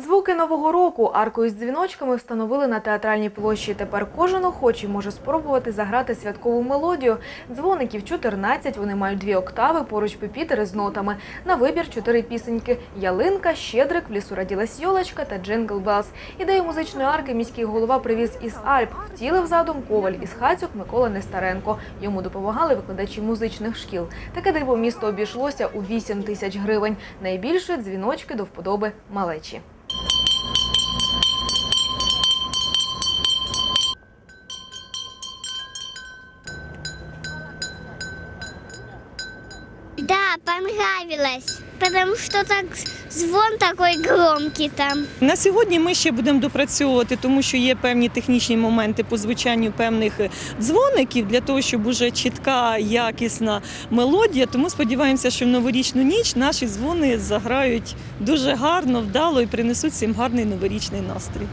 Звуки нового року арку із дзвіночками встановили на театральній площі. Тепер кожен охочий може спробувати заграти святкову мелодію. Дзвоників 14, вони мають дві октави, поруч пепітери з нотами. На вибір чотири пісеньки: Ялинка, Щедрик, в лісу раділась йолочка та Джингл Белс. Ідею музичної арки міський голова привіз із Альп. Втілив задум коваль із Хацьок Микола Нестеренко. Йому допомагали викладачі музичних шкіл. Таке диво місто обійшлося у 8 тисяч гривень. Найбільше дзвіночки до вподоби малечі. Да, понравилось, потому что так звон такой громкий там. На сьогодні ми ще будемо допрацьовувати, тому що є певні технічні моменти по звучанню певних е, дзвоників для того, щоб уже чітка, якісна мелодія. Тому сподіваємося, що в новорічну ніч наші дзвони заграють дуже гарно, вдало і принесуть всім гарний новорічний настрій.